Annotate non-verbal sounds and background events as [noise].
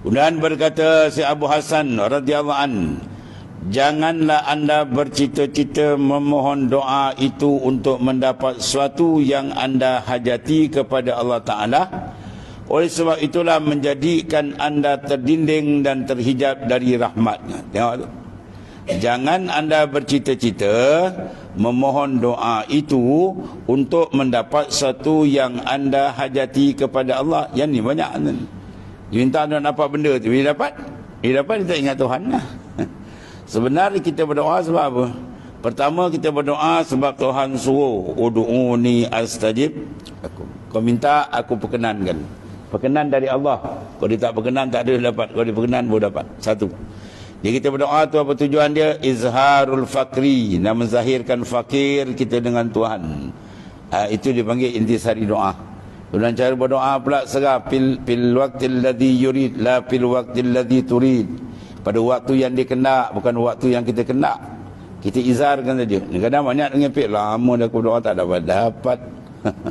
Kemudian berkata si Abu Hasan radhiyallahu an, janganlah anda bercita-cita memohon doa itu untuk mendapat sesuatu yang anda hajati kepada Allah Taala. Oleh sebab itulah menjadikan anda terdinding dan terhijab dari rahmatnya. Tengok tu. Jangan anda bercita-cita memohon doa itu untuk mendapat sesuatu yang anda hajati kepada Allah. Yang ni banyak ni. Minta nak dapat benda tu. Bila dapat? Bila dapat, dia tak ingat Tuhan lah. [laughs] Sebenarnya kita berdoa sebab apa? Pertama kita berdoa sebab Tuhan suruh. Udu'uni astajib. Aku. Kau minta, aku perkenankan. Perkenan dari Allah. Kalau dia tak perkenan, tak ada dapat. Kalau dia perkenan, boleh dapat. Satu. Jadi kita berdoa tu apa tujuan dia? Izharul fakri. Nak menzahirkan fakir kita dengan Tuhan. Ha, itu dipanggil intisari doa. Kemudian cara berdoa pula serah fil fil waqtil ladzi yurid la fil waqtil ladzi turid. Pada waktu yang dia kena bukan waktu yang kita kena. Kita izarkan saja. Kadang banyak dengan pek lama dah aku doa tak dapat dapat. [laughs]